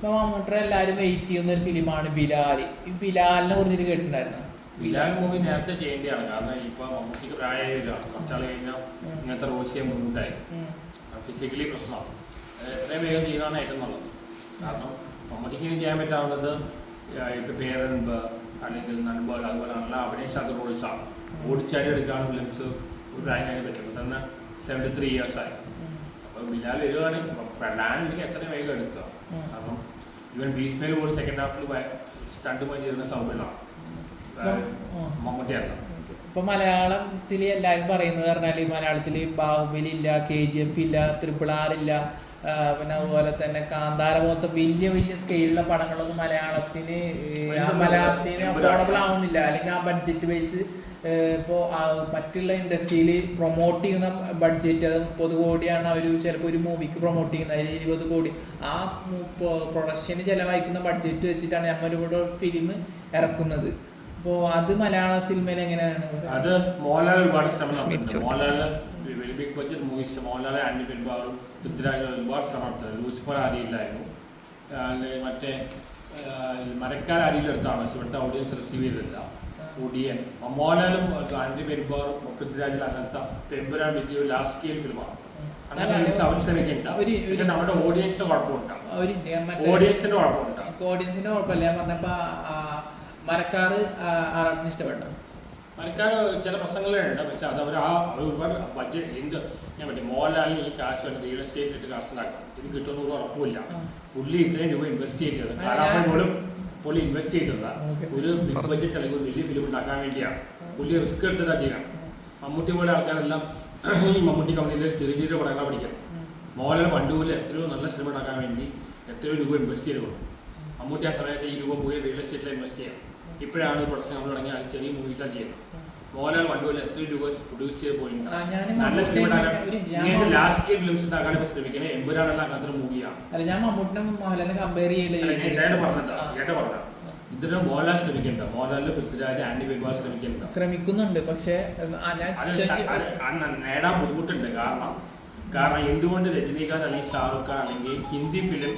ഇപ്പൊ മമ്മൂട്ടർ എല്ലാരും വെയിറ്റ് ചെയ്യുന്ന ഒരു ഫിലിമാണ് ബിലാൽ ഈ ബിലാലിനെ കുറിച്ചിട്ട് കേട്ടിട്ടുണ്ടായിരുന്നു? ബിലാൽ മൂവി നേരത്തെ ചെയ്യേണ്ടതാണ് കാരണം ഇപ്പൊ മമ്മൂട്ടിക്ക് പ്രായമായവരാണ് കുറച്ചാൾ കഴിഞ്ഞാൽ. ഇങ്ങനത്തെ റോസിയെ ബുദ്ധിമുട്ടായി ഫിസിക്കലി പ്രശ്നമാണ്. എത്രയും വേഗം ചെയ്യുന്നതാണ് ഏറ്റവും നല്ലത്. കാരണം മമ്മൂട്ടിക്ക് ചെയ്യാൻ പറ്റാവുന്നത് ഇപ്പൊ പേരൻപ് അല്ലെങ്കിൽ നൻപേൾ അതുപോലെ നല്ല അഭിനയിച്ചാത്ത റോൾസാണ് ഓടിച്ചാടി എടുക്കാണ് ഫിലിംസ് ഒരു പ്രായം കഴിഞ്ഞ് പറ്റും തന്നെ സെവന്റി ത്രീ ഇയേഴ്സ് ആയി അപ്പൊ അപ്പോൾ ബിലാൽ വരുവാണെങ്കിൽ പ്ലാൻ എത്ര വേഗം എടുക്കുക അപ്പം കാരണം ഇവൻ ബീസ്മേൽ പോലും സെക്കൻഡ് ഹാഫിൽ സ്റ്റണ്ട് പോയി ചെയ്യുന്ന സൗബിലാണ് മമ്മൂട്ടിയാണ് ഇപ്പൊ മലയാളത്തിൽ എല്ലാവരും പറയുന്നത് പറഞ്ഞാൽ മലയാളത്തിൽ ബാഹുബലി ഇല്ല കെ ജി എഫ് ഇല്ല ത്രിപിൾ ആർ ഇല്ല പിന്നെ അതുപോലെ തന്നെ കാന്താര പോലത്തെ വലിയ വലിയ സ്കെയിലുള്ള പടങ്ങളൊന്നും മലയാളത്തിന് മലയാളത്തിന് അഫോർഡബിൾ ആവുന്നില്ല. അല്ലെങ്കിൽ ആ ബഡ്ജറ്റ് ബേസ് ഇപ്പോൾ മറ്റുള്ള ഇൻഡസ്ട്രിയിൽ പ്രൊമോട്ട് ചെയ്യുന്ന ബഡ്ജറ്റ് അത് മുപ്പത് കോടിയാണ് അവർ ചിലപ്പോൾ ഒരു മൂവിക്ക് പ്രൊമോട്ട് ചെയ്യുന്നത്. അതിൽ ഇരുപത് കോടി. ആ പ്രൊഡക്ഷന് ചിലവഴിക്കുന്ന ബഡ്ജറ്റ് വെച്ചിട്ടാണ് നമ്മളിവിടെ ഫിലിം ഇറക്കുന്നത്. അപ്പോൾ അത് മലയാള സിനിമയിൽ എങ്ങനെയാണ്? അത് മോഹൻലാൽ ഒരുപാട് ശ്രമം Mohanlal very big budget movies Mohanlal Andy പെരുമ്പാറും പൃഥ്വിരാജ് ഒരുപാട് ശ്രമം നടത്തുന്നത് ലൂസിഫർ ആരിയില്ലായിരുന്നു മറ്റേ മരക്കാർ ആരിയിലെടുത്താണ് പക്ഷെ ഇവിടുത്തെ ഓഡിയൻസ് റിസീവ് ചെയ്തില്ല ഒടിയൻ മമ്മോലാലും ആൻഡി പെരുമ്പാറും പൃഥ്വിരാജിൽ അങ്ങനത്തെ തെമ്പുരാൻ വിദ്യ ലാസ്റ്റ് സ്കെയിൽ ഫിലിമാണ് നമ്മുടെ ഓഡിയൻസിന് കുഴപ്പമുണ്ടാവും ഒരു ഓഡിയൻസിന് കുഴപ്പമുണ്ടാവും ഓഡിയൻസിന്റെ കുഴപ്പമില്ല. ഞാൻ പറഞ്ഞപ്പോ ആ, മരക്കാറ് ആറാട്ടിന് ഇഷ്ടപ്പെട്ടു മരക്കാർ ചില പ്രശ്നങ്ങളുണ്ട് പക്ഷെ അത് അവർ ആ ഒരുപാട് ബഡ്ജറ്റ് എന്ത് ഞാൻ പറ്റും മോഹൻലാലിന് ഈ കാശ് റിയൽ എസ്റ്റേറ്റ് ഇട്ട് കാശ് ഉണ്ടാക്കണം. ഇത് കിട്ടുമെന്ന് ഒരു ഉറപ്പില്ല പുള്ളി ഇത്രയും രൂപ ഇൻവെസ്റ്റ് ചെയ്തത് പോലും പുള്ളി ഇൻവെസ്റ്റ് ചെയ്തത് ഒരു ബിഗ് ബഡ്ജറ്റ് അല്ലെങ്കിൽ ഒരു വലിയ ഫിലിം ഉണ്ടാക്കാൻ വേണ്ടിയാണ്. പുള്ളി റിസ്ക് എടുത്തിട്ടാ ചെയ്യണം മമ്മൂട്ടി പോലെ ആൾക്കാരെല്ലാം ഈ മമ്മൂട്ടി കമ്പനിയിൽ ചെറിയ ചെറിയ പടങ്ങളെ പഠിക്കാം മോഹൻലാൽ പണ്ട് പോലെ എത്രയോ നല്ല സിനിമ ഉണ്ടാക്കാൻ വേണ്ടി എത്രയോ രൂപ ഇൻവെസ്റ്റ് ചെയ്തു മമ്മൂട്ടി ആ സമയത്ത് ഈ രൂപ പോയി റിയൽ എസ്റ്റേറ്റിൽ ഇൻവെസ്റ്റ് ചെയ്യാം. ഇപ്പോഴാണ് പ്രൊഡക്ഷൻ നമ്മൾ തുടങ്ങി ചെറിയ മൂവീസാണ് ചെയ്യുന്നത്. മോഹൻലാൽ പണ്ട് എത്ര രൂപ പ്രൊഡ്യൂസ് ചെയ്ത് പോയിട്ടുണ്ട്. നല്ല സിനിമ ലാസ്റ്റ് എമ്പുരാണെല്ലാം അങ്ങനത്തെ മൂവിയാണ് അല്ല ഞാൻ മമ്മൂട്ടിനെ മോഹൻലാലിനെ കമ്പയർ ചെയ്യില്ല ചേട്ടായിട്ട് പറഞ്ഞിട്ടാ ചേട്ടൻ പറഞ്ഞ ഇതിന് മോഹൻലാൽ ശ്രമിക്കണ്ട. മോഹൻലാലിന്റെ പൃഥ്വിരാജ് ആന്റി പെരുമാൾ ശ്രമിക്കണ്ട. ശ്രമിക്കുന്നുണ്ട് പക്ഷേ നേടാൻ ബുദ്ധിമുട്ടുണ്ട്. കാരണം കാരണം എന്തുകൊണ്ട് രജനീകാന്ത് അല്ലെങ്കിൽ ഷാറുഖ് ഖാൻ അല്ലെങ്കിൽ ഹിന്ദി ഫിലിം